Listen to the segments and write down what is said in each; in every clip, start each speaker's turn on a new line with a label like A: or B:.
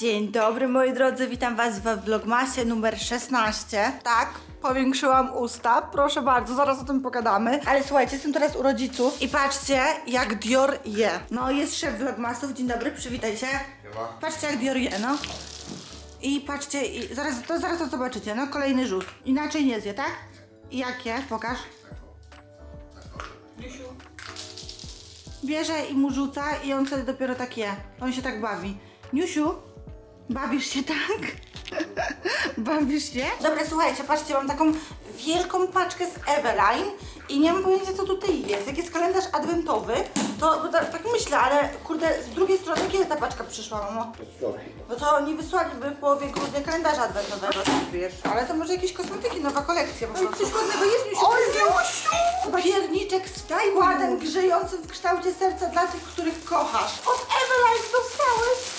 A: Dzień dobry moi drodzy, witam was w vlogmasie numer 16. Tak, powiększyłam usta, proszę bardzo, zaraz o tym pogadamy. Ale słuchajcie, jestem teraz u rodziców i patrzcie jak Dior je. No jest szef vlogmasów, dzień dobry, przywitaj się.
B: Siema.
A: Patrzcie jak Dior je, no. I patrzcie, i zaraz, to zaraz to zobaczycie, no kolejny rzut. Inaczej nie zje, tak? I jakie? Pokaż. Bierze i mu rzuca i on wtedy dopiero tak je. On się tak bawi. Niusiu, bawisz się tak? bawisz się? Dobra, słuchajcie, patrzcie, mam taką wielką paczkę z Eveline i nie mam pojęcia co tutaj jest. Jak jest kalendarz adwentowy, to bo tak, tak myślę, ale kurde, z drugiej strony kiedy ta paczka przyszła, mamo? No to oni wysłaliby w połowie grudnia kalendarza adwentowego, wiesz. Ale to może jakieś kosmetyki, nowa kolekcja po prostu. Coś ładnego jest, Niusiu. O, Niusiu! Pierniczek z składem grzejącym w kształcie serca dla tych, których kochasz. Od Eveline dostałeś!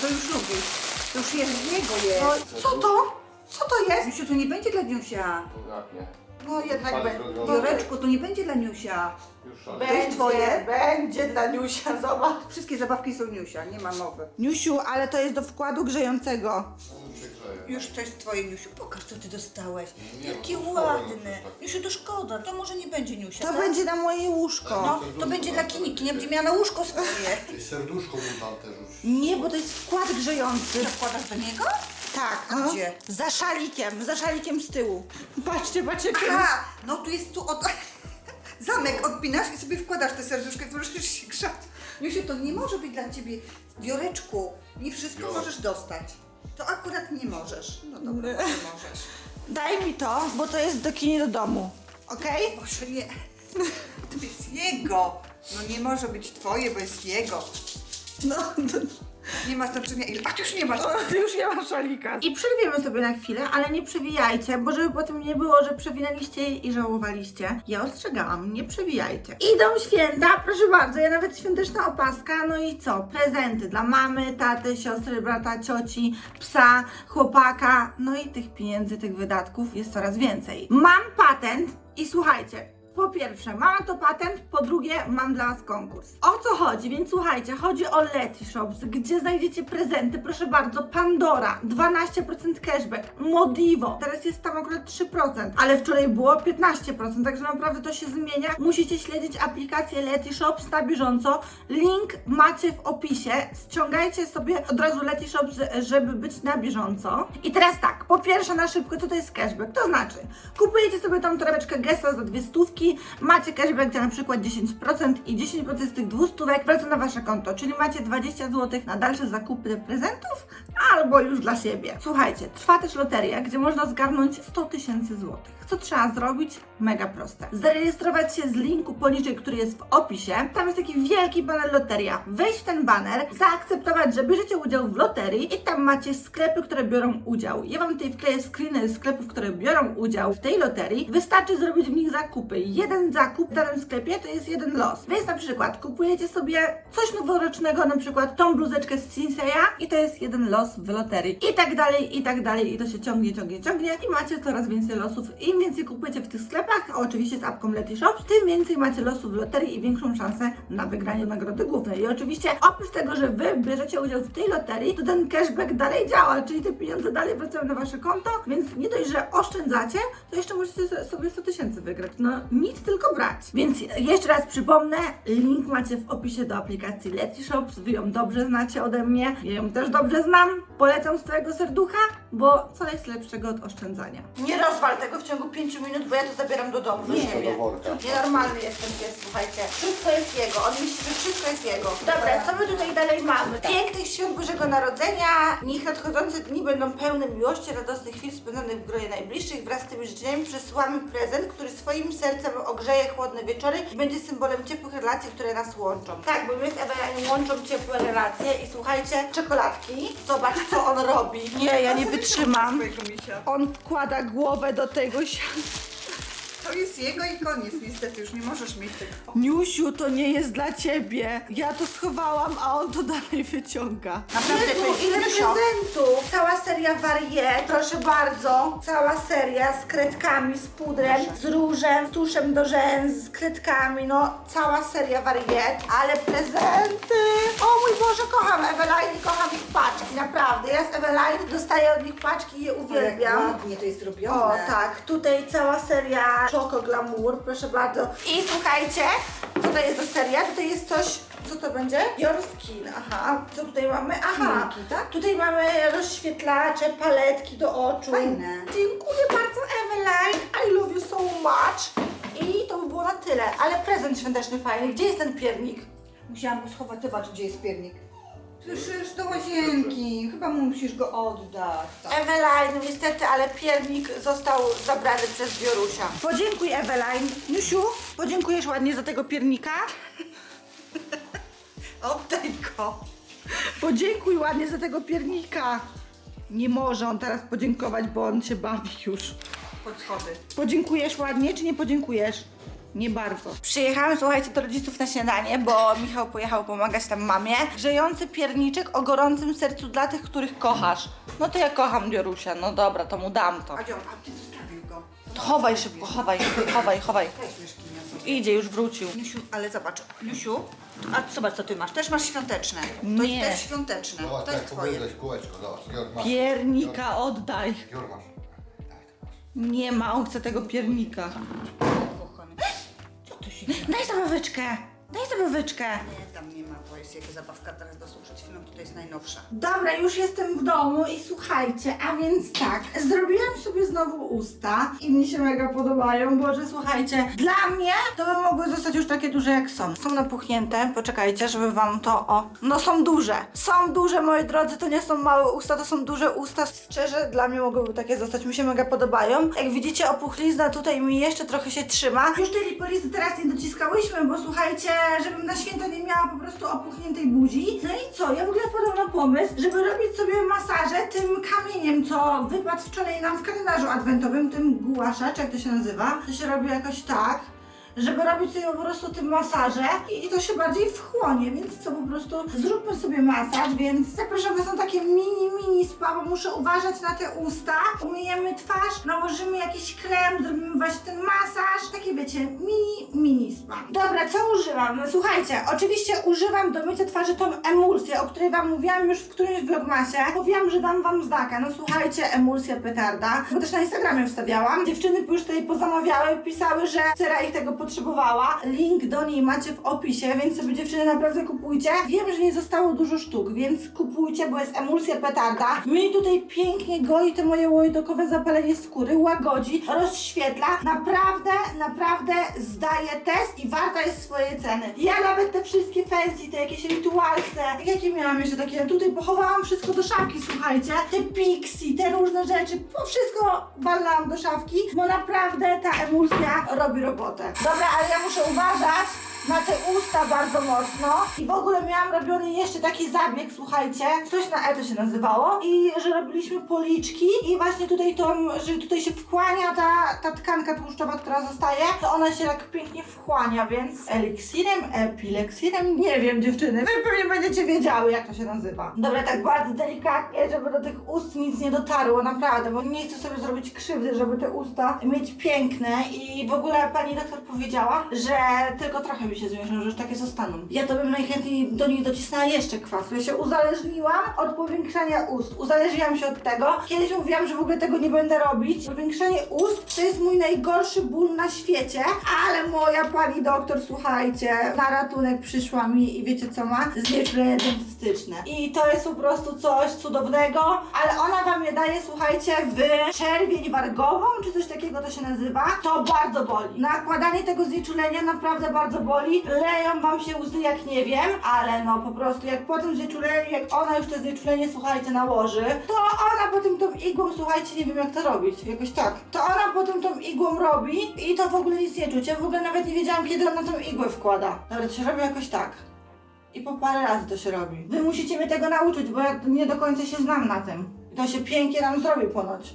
A: To
C: już lubi. To już jest z niego jest.
A: No, co to? Co to jest?
C: Misiu, to nie będzie dla Niusia.
B: Ładnie.
A: No jednak będzie.
C: Wioreczku, to nie będzie dla Niusia.
B: Już szalę.
A: będzie,
C: jest twoje?
A: Będzie dla Niusia, zobacz.
C: Wszystkie zabawki są Niusia, nie ma mowy.
A: Niusiu, ale to jest do wkładu grzejącego.
B: On się grzeje.
C: Już to jest twoje Niusiu. Pokaż co ty dostałeś.
B: Nie,
C: Jakie
B: no to szkoda,
C: ładne.
B: no to
C: Niusiu, to szkoda, to może nie będzie Niusia.
A: To
C: tak?
A: będzie na moje łóżko.
C: No, to będzie dla Kiniki, nie będzie miała na łóżko swoje.
B: Serduszko mu tam też już.
A: Nie, bo to jest wkład grzejący.
C: To wkładasz do niego?
A: Tak,
C: A
A: no.
C: gdzie?
A: Za szalikiem, za szalikiem z tyłu. Patrzcie, patrzcie, jakie jest.
C: Aha, no tu jest tu od... Zamek odpinasz i sobie wkładasz te serduszko i możesz się grzać. Niusiu, to nie może być dla ciebie Wioreczku. Nie wszystko
B: Wior.
C: możesz dostać. To akurat nie możesz. No dobra,
A: Nie.
C: nie możesz.
A: Daj mi to, bo to jest do kini do domu. Okej?
C: Może nie. To jest jego. No nie może być twoje, bo jest jego.
A: No, to...
C: Nie ma znaczenia ile. A ty już nie masz.
A: Ty już nie ma szalika. I przerwiemy sobie na chwilę, ale nie przewijajcie, bo żeby potem nie było, że przewinęliście i żałowaliście. Ja ostrzegałam, nie przewijajcie. Idą święta, proszę bardzo, ja nawet świąteczna opaska, no i co? Prezenty dla mamy, taty, siostry, brata, cioci, psa, chłopaka, no i tych pieniędzy, tych wydatków jest coraz więcej. Mam patent i słuchajcie, po pierwsze, mam to patent, po drugie, mam dla Was konkurs. O co chodzi? Więc słuchajcie, chodzi o Leti Shops, gdzie znajdziecie prezenty, proszę bardzo, Pandora, 12% cashback, Modivo, teraz jest tam akurat 3%, ale wczoraj było 15%, także naprawdę to się zmienia. Musicie śledzić aplikację Leti Shops na bieżąco, link macie w opisie, ściągajcie sobie od razu Leti Shops, żeby być na bieżąco. I teraz tak, po pierwsze na szybko, co to jest cashback? To znaczy, kupujecie sobie tą torebeczkę Gessa za dwie stówki, macie cashback na przykład 10% i 10% z tych 200 stówek wraca na wasze konto, czyli macie 20 zł na dalsze zakupy prezentów albo już dla siebie. Słuchajcie, trwa też loteria, gdzie można zgarnąć 100 tysięcy złotych. Co trzeba zrobić? Mega proste. Zarejestrować się z linku poniżej, który jest w opisie. Tam jest taki wielki banner loteria. Wejść w ten banner, zaakceptować, że bierzecie udział w loterii i tam macie sklepy, które biorą udział. Ja wam tutaj wkleję screeny sklepów, które biorą udział w tej loterii. Wystarczy zrobić w nich zakupy. Jeden zakup w danym sklepie to jest jeden los. Więc na przykład kupujecie sobie coś noworocznego, na przykład tą bluzeczkę z Sinseya i to jest jeden los w loterii. I tak dalej, i tak dalej. I to się ciągnie, ciągnie, ciągnie i macie coraz więcej losów. Im więcej kupujecie w tych sklepach, oczywiście z apką Leti Shops, tym więcej macie losów w loterii i większą szansę na wygranie nagrody głównej. I oczywiście oprócz tego, że wy bierzecie udział w tej loterii, to ten cashback dalej działa, czyli te pieniądze dalej wracają na wasze konto, więc nie dość, że oszczędzacie, to jeszcze możecie so- sobie 100 tysięcy wygrać. No nic tylko brać. Więc jeszcze raz przypomnę, link macie w opisie do aplikacji Leti Shops, wy ją dobrze znacie ode mnie, ja ją też dobrze znam, polecam z całego serducha, bo co jest lepszego od oszczędzania? Nie rozwal tego w ciągu 5 minut, bo ja to zabieram do domu, do
B: Nie.
A: siebie.
B: Do worka.
A: Nienormalny jest ten pies, słuchajcie. Wszystko jest jego, on myśli, że wszystko jest jego. Dobra, co my tutaj dalej mamy? Pięknych świąt Bożego Narodzenia, niech nadchodzące dni będą pełne miłości, radosnych chwil spędzonych w gronie najbliższych. Wraz z tymi życzeniami przesyłamy prezent, który swoim sercem ogrzeje chłodne wieczory i będzie symbolem ciepłych relacji, które nas łączą. Tak, bo my z Eweliną łączą ciepłe relacje i słuchajcie, czekoladki. Zobacz, co on robi. Nie, ja nie wytrzymam.
C: Swojego misia.
A: On wkłada głowę do tego siana.
C: To jest jego i koniec. Niestety już nie możesz mieć tego.
A: Niusiu, to nie jest dla ciebie. Ja to schowałam, a on to dalej wyciąga.
C: Naprawdę, to jest
A: ile
C: szok.
A: prezentów. Cała seria Variet, proszę bardzo. Cała seria z kredkami, z pudrem, z różem, z tuszem do rzęs, z kredkami. No, cała seria Variet, ale prezenty. O mój Boże, kocham Eveline i kocham ich paczki, naprawdę. Ja z Eveline dostaję od nich paczki i je uwielbiam.
C: ładnie to jest zrobione.
A: O tak, tutaj cała seria Choco Glamour, proszę bardzo. I słuchajcie, co to jest za seria? Tutaj jest coś, co to będzie? Your Skin, aha. Co tutaj mamy? Aha,
C: tak?
A: tutaj mamy rozświetlacze, paletki do oczu.
C: Fajne.
A: Dziękuję bardzo Eveline, I love you so much. I to by było na tyle, ale prezent świąteczny fajny. Gdzie jest ten piernik?
C: Musiałam go schować, zobacz gdzie jest piernik. Słyszysz, do łazienki. Chyba mu musisz go oddać. Tak.
A: Eveline, niestety, ale piernik został zabrany przez Biorusia. Podziękuj Eveline. Nusiu, podziękujesz ładnie za tego piernika?
C: Oddaj go.
A: Podziękuj ładnie za tego piernika. Nie może on teraz podziękować, bo on się bawi już.
C: Pod schody.
A: Podziękujesz ładnie, czy nie podziękujesz? Nie bardzo. Przyjechałam, słuchajcie, do rodziców na śniadanie, bo Michał pojechał pomagać tam mamie. Grzejący pierniczek o gorącym sercu dla tych, których kochasz. No to ja kocham Biorusia, no dobra, to mu dam to.
C: Adzią, a ty zostawił go.
A: To chowaj szybko, chowaj, chowaj, chowaj.
C: Sobie.
A: Idzie, już wrócił.
C: Niusiu, ale zobacz, Niusiu, a zobacz co ty masz. Też masz świąteczne. To
A: Nie.
C: jest też świąteczne.
B: Zobacz,
C: to jest twoje.
B: pobiegłeś kółeczko, zobacz. Masz.
A: Piernika oddaj.
B: Daj, to masz.
A: Nie ma, on chce tego piernika. Daj zabaweczkę, daj zabaweczkę.
C: Nie, tam nie ma, to jest jaka zabawka teraz do przed chwilą, to jest najnowsza.
A: Dobra, już jestem w domu i słuchajcie, a więc tak, zrobiłam sobie znowu usta i mi się mega podobają, Boże, słuchajcie, dla mnie to by mogły zostać już takie duże jak są. Są napuchnięte, poczekajcie, żeby wam to, o, no są duże, są duże, moi drodzy, to nie są małe usta, to są duże usta, szczerze, dla mnie mogłyby takie zostać, mi się mega podobają. Jak widzicie, opuchlizna tutaj mi jeszcze trochę się trzyma. Już tej lipolisty teraz nie dociskałyśmy, bo słuchajcie, żebym na święta nie miała po prostu opuchniętej buzi. No i co, ja w ogóle wpadłam na pomysł, żeby robić sobie masaże tym kamieniem, co wypadł wczoraj nam w kalendarzu adwentowym, tym głasza, czy jak to się nazywa. To się robi jakoś tak. Żeby robić sobie po prostu tym masaże i to się bardziej wchłonie, więc co po prostu zróbmy sobie masaż, więc zapraszamy są takie mini, mini spa, bo muszę uważać na te usta, umyjemy twarz, nałożymy jakiś krem, zrobimy właśnie ten masaż, takie wiecie, mini, mini spa. Dobra, co używam? No, Słuchajcie, oczywiście używam do mycia twarzy tą emulsję, o której wam mówiłam już w którymś vlogmasie. Mówiłam, że dam wam znaka. No słuchajcie, emulsja petarda, bo też na Instagramie wstawiałam. Dziewczyny już tutaj pozamawiały, pisały, że Cera ich tego potrzebowała. Link do niej macie w opisie, więc sobie dziewczyny naprawdę kupujcie. Wiem, że nie zostało dużo sztuk, więc kupujcie, bo jest emulsja petarda. Mi tutaj pięknie goi te moje łojdokowe zapalenie skóry, łagodzi, rozświetla. Naprawdę, naprawdę zdaje test i warta jest swojej ceny. Ja nawet te wszystkie fancy, te jakieś rytualce, jakie miałam jeszcze takie, tutaj pochowałam wszystko do szafki, słuchajcie. Te pixie, te różne rzeczy, po wszystko walnęłam do szafki, bo naprawdę ta emulsja robi robotę. Dobra, ale ja muszę uważać na te usta bardzo mocno. I w ogóle miałam robiony jeszcze taki zabieg, słuchajcie, coś na E to się nazywało. I że robiliśmy policzki. I właśnie tutaj tą, że tutaj się wchłania ta, ta tkanka tłuszczowa, która zostaje, to ona się tak pięknie wchłania, więc eliksirem, epileksirem, nie wiem dziewczyny, wy pewnie będziecie wiedziały jak to się nazywa. Dobra, tak bardzo delikatnie, żeby do tych ust nic nie dotarło, naprawdę, bo nie chcę sobie zrobić krzywdy, żeby te usta mieć piękne. I w ogóle pani doktor powiedziała, że tylko trochę mi się zmieszczą, że już takie zostaną. Ja to bym najchętniej do nich docisnęła jeszcze kwasu. Ja się uzależniłam od powiększania ust. Uzależniłam się od tego. Kiedyś mówiłam, że w ogóle tego nie będę robić. Powiększanie ust to jest mój najgorszy ból na świecie, ale moja pani doktor, słuchajcie, na ratunek przyszła mi i wiecie co ma? Znieczulenie dentystyczne. I to jest po prostu coś cudownego, ale ona wam je daje, słuchajcie, w czerwień wargową, czy coś takiego to się nazywa. To bardzo boli. Nakładanie tego znieczulenia naprawdę bardzo boli. Leją wam się łzy jak nie wiem, ale no po prostu jak po tym znieczuleniu, jak ona już to znieczulenie, słuchajcie, nałoży, to ona potem tą igłą, słuchajcie, nie wiem jak to robić, jakoś tak. To ona potem tą igłą robi i to w ogóle nic nie czuć. Ja w ogóle nawet nie wiedziałam, kiedy ona tą igłę wkłada. Dobra, to się robi jakoś tak. I po parę razy to się robi. Wy musicie mnie tego nauczyć, bo ja nie do końca się znam na tym. To się pięknie nam zrobi ponoć.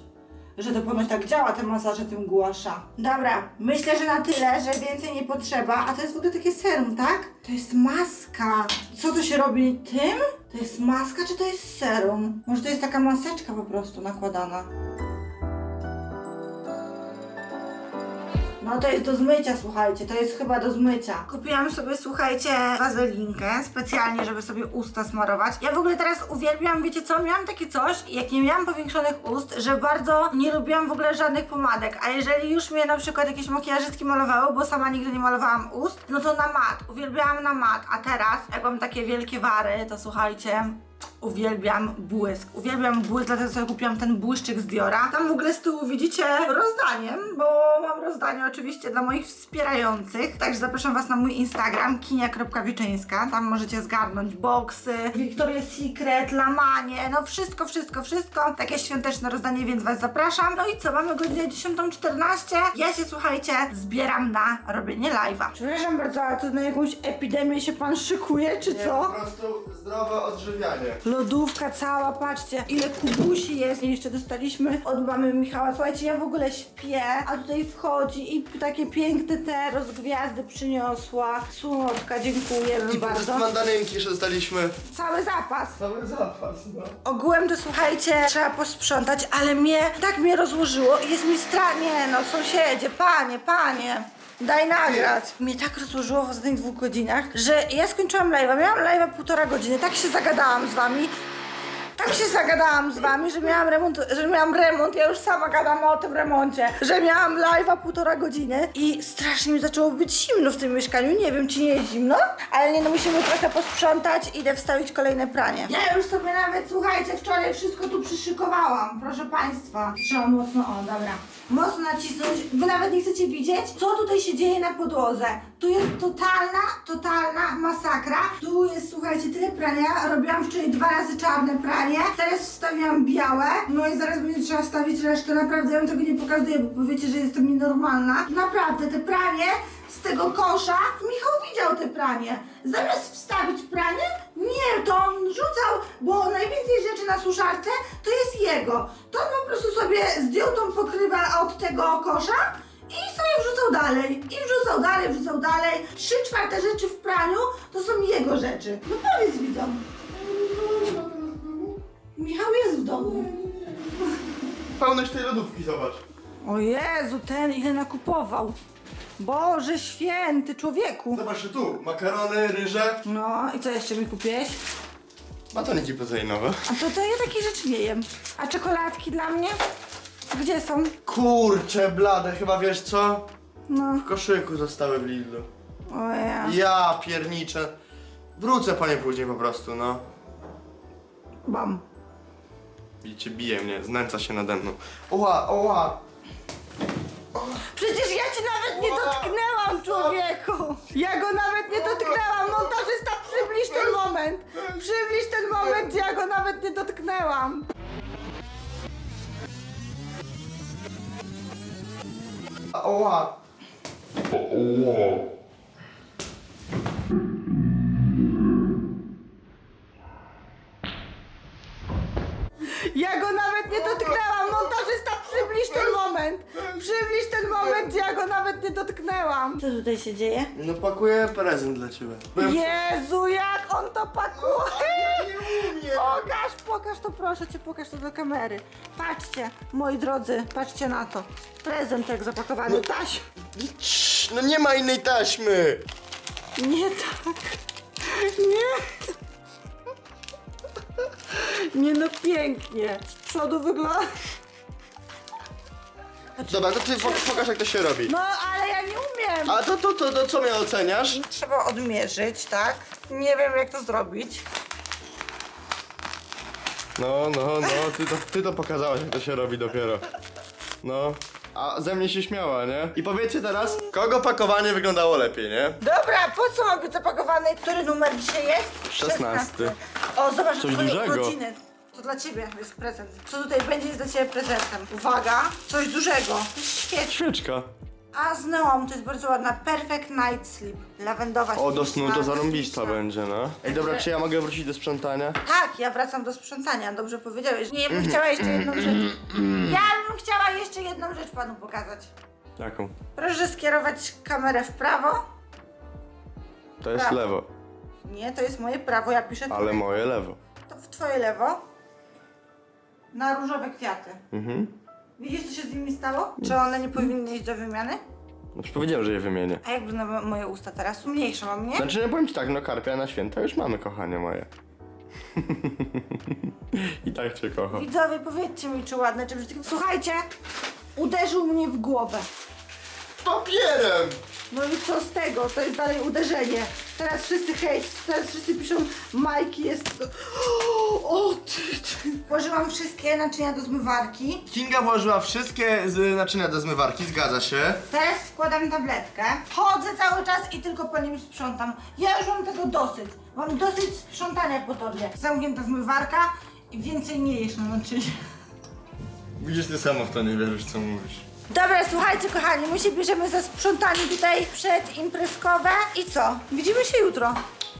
A: Że to ponoć tak działa, te masaże tym głasza. Dobra, myślę, że na tyle, że więcej nie potrzeba. A to jest w ogóle takie serum, tak? To jest maska. Co to się robi tym? To jest maska, czy to jest serum? Może to jest taka maseczka po prostu nakładana. No to jest do zmycia, słuchajcie, to jest chyba do zmycia. Kupiłam sobie, słuchajcie, wazelinkę specjalnie, żeby sobie usta smarować. Ja w ogóle teraz uwielbiam, wiecie co, miałam takie coś, jak nie miałam powiększonych ust, że bardzo nie lubiłam w ogóle żadnych pomadek, a jeżeli już mnie na przykład jakieś makijażystki malowały, bo sama nigdy nie malowałam ust, no to na mat, uwielbiałam na mat, a teraz, jak mam takie wielkie wary, to słuchajcie, Uwielbiam błysk. Uwielbiam błysk, dlatego sobie kupiłam ten błyszczyk z Diora. Tam w ogóle z tyłu widzicie rozdaniem, bo mam rozdanie oczywiście dla moich wspierających. Także zapraszam Was na mój Instagram kinia.wiczyńska. Tam możecie zgarnąć boksy, Victoria's Secret, Lamanie, no wszystko, wszystko, wszystko. Takie świąteczne rozdanie, więc Was zapraszam. No i co, mamy godzinę 10.14. Ja się, słuchajcie, zbieram na robienie live'a. Przepraszam bardzo, ale to na jakąś epidemię się Pan szykuje, czy
B: Nie,
A: co?
B: po prostu zdrowe odżywianie.
A: Lodówka cała, patrzcie, ile kubusi jest. I jeszcze dostaliśmy od mamy Michała. Słuchajcie, ja w ogóle śpię, a tutaj wchodzi i takie piękne te rozgwiazdy przyniosła. Słodka, dziękujemy
B: I
A: bardzo.
B: mandarynki jeszcze dostaliśmy.
A: Cały zapas.
B: Cały zapas, no.
A: Ogółem to słuchajcie, trzeba posprzątać, ale mnie, tak mnie rozłożyło i jest mi strasznie, no sąsiedzie, panie, panie. Daj nagrać. Mnie tak rozłożyło w ostatnich dwóch godzinach, że ja skończyłam live'a, miałam live'a półtora godziny, tak się zagadałam z wami. Tak się zagadałam z wami, że miałam remont, że miałam remont, ja już sama gadam o tym remoncie, że miałam live'a półtora godziny i strasznie mi zaczęło być zimno w tym mieszkaniu, nie wiem czy nie jest zimno, ale nie no musimy trochę posprzątać, idę wstawić kolejne pranie. Ja już sobie nawet, słuchajcie, wczoraj wszystko tu przyszykowałam, proszę państwa. Trzeba mocno, o dobra, mocno nacisnąć, wy nawet nie chcecie widzieć, co tutaj się dzieje na podłodze. Tu jest totalna, totalna masakra. Tu jest, słuchajcie, tyle prania. Robiłam wczoraj dwa razy czarne pranie. Teraz wstawiłam białe. No i zaraz będzie trzeba wstawić resztę. Naprawdę, ja wam tego nie pokazuję, bo powiecie, że jestem nienormalna. Naprawdę, te pranie z tego kosza, Michał widział te pranie. Zamiast wstawić pranie, nie, to on rzucał, bo najwięcej rzeczy na suszarce to jest jego. To on po prostu sobie zdjął tą pokrywę od tego kosza i sobie wrzucał dalej. I wrzucał dalej, wrzucał dalej. Trzy czwarte rzeczy w praniu to są jego rzeczy. No powiedz widzom. Michał jest w domu.
B: Pełność tej lodówki, zobacz.
A: O Jezu, ten ile nakupował. Boże święty, człowieku.
B: Zobacz tu, makarony, ryże.
A: No i co jeszcze mi kupiłeś?
B: Batoniki proteinowe.
A: A to, to ja takich rzeczy nie jem. A czekoladki dla mnie? Gdzie są?
B: Kurcze blade, chyba wiesz co?
A: No,
B: W koszyku zostały w Lidlu.
A: o ja.
B: Ja pierniczę. Wrócę po nie później po prostu, no.
A: Bam.
B: Widzicie, bije mnie, znęca się nade mną. Oła, oła.
A: Przecież ja ci nawet nie dotknęłam, człowieku! Ja go nawet nie dotknęłam! Montażysta, przybliż ten moment! Przybliż ten moment, gdzie ja go nawet nie dotknęłam!
B: Oła.
A: Ja go nawet nie dotknęłam! Moment! Przybliż ten moment, gdzie ja go nawet nie dotknęłam! Co tutaj się dzieje?
B: No pakuję prezent dla ciebie. Byłem-
A: Jezu, jak on to pakuje!
B: Nie umiem.
A: Pokaż, pokaż to proszę cię, pokaż to do kamery. Patrzcie, moi drodzy, patrzcie na to. Prezent jak zapakowany. Taś,
B: Cii, No nie ma innej taśmy.
A: nie tak. Nie. Nie no, pięknie. Z przodu wygląda...
B: Dobra, to ty pok- pokaż jak to się robi.
A: No, ale ja nie umiem.
B: A to, to, to, to co mnie oceniasz?
A: Trzeba odmierzyć, tak? Nie wiem jak to zrobić.
B: No, no, no, ty to, ty to pokazałaś jak to się robi dopiero. No. A ze mnie się śmiała, nie? I powiedzcie teraz, kogo pakowanie wyglądało lepiej, nie?
A: Dobra, po co ma być zapakowany? Który numer dzisiaj jest?
B: Szesnasty.
A: O, zobacz,
B: Coś dużego.
A: urodziny. To dla ciebie jest prezent. Co tutaj będzie jest dla ciebie prezentem? Uwaga, coś dużego. Świetnie.
B: Świeczka.
A: A z Neom to jest bardzo ładna Perfect Night Sleep. Lawendowa
B: O, do snu to
A: śliczna,
B: zarąbista
A: śliczna.
B: będzie, no. Ej, dobra, czy ja mogę wrócić do sprzątania?
A: Tak, ja wracam do sprzątania, dobrze powiedziałeś. Nie, ja bym chciała jeszcze jedną rzecz. Ja bym chciała jeszcze jedną rzecz panu pokazać.
B: Jaką?
A: Proszę skierować kamerę w prawo.
B: To jest
A: Prawo.
B: lewo,
A: Nie, to jest moje prawo, ja piszę
B: ale
A: twoje.
B: moje lewo.
A: To w twoje lewo. Na różowe kwiaty.
B: Mhm.
A: Widzisz, co się z nimi stało? Czy one nie powinny iść do wymiany?
B: No już powiedziałem, że je wymienię.
A: A jakby na moje usta teraz umniejsze mam, nie?
B: Znaczy, nie powiem ci tak, no karpia na święta już mamy, kochanie moje. I tak cię kocham.
A: Widzowie, powiedzcie mi, czy ładne, czy brzydkie. Słuchajcie, uderzył mnie w głowę.
B: Papierem!
A: No i co z tego? To jest dalej uderzenie. Teraz wszyscy hejt, teraz wszyscy piszą Majki jest... O ty, ty. Włożyłam wszystkie naczynia do zmywarki.
B: Kinga włożyła wszystkie z naczynia do zmywarki, zgadza się.
A: Teraz wkładam tabletkę. Chodzę cały czas i tylko po nim sprzątam. Ja już mam tego dosyć. Mam dosyć sprzątania po tobie. Zamknięta zmywarka i więcej nie jesz na naczynie.
B: Widzisz, ty sama w to nie wierzysz, co mówisz.
A: Dobra, słuchajcie kochani, my się bierzemy za sprzątanie tutaj przedimprezkowe i co? Widzimy się jutro.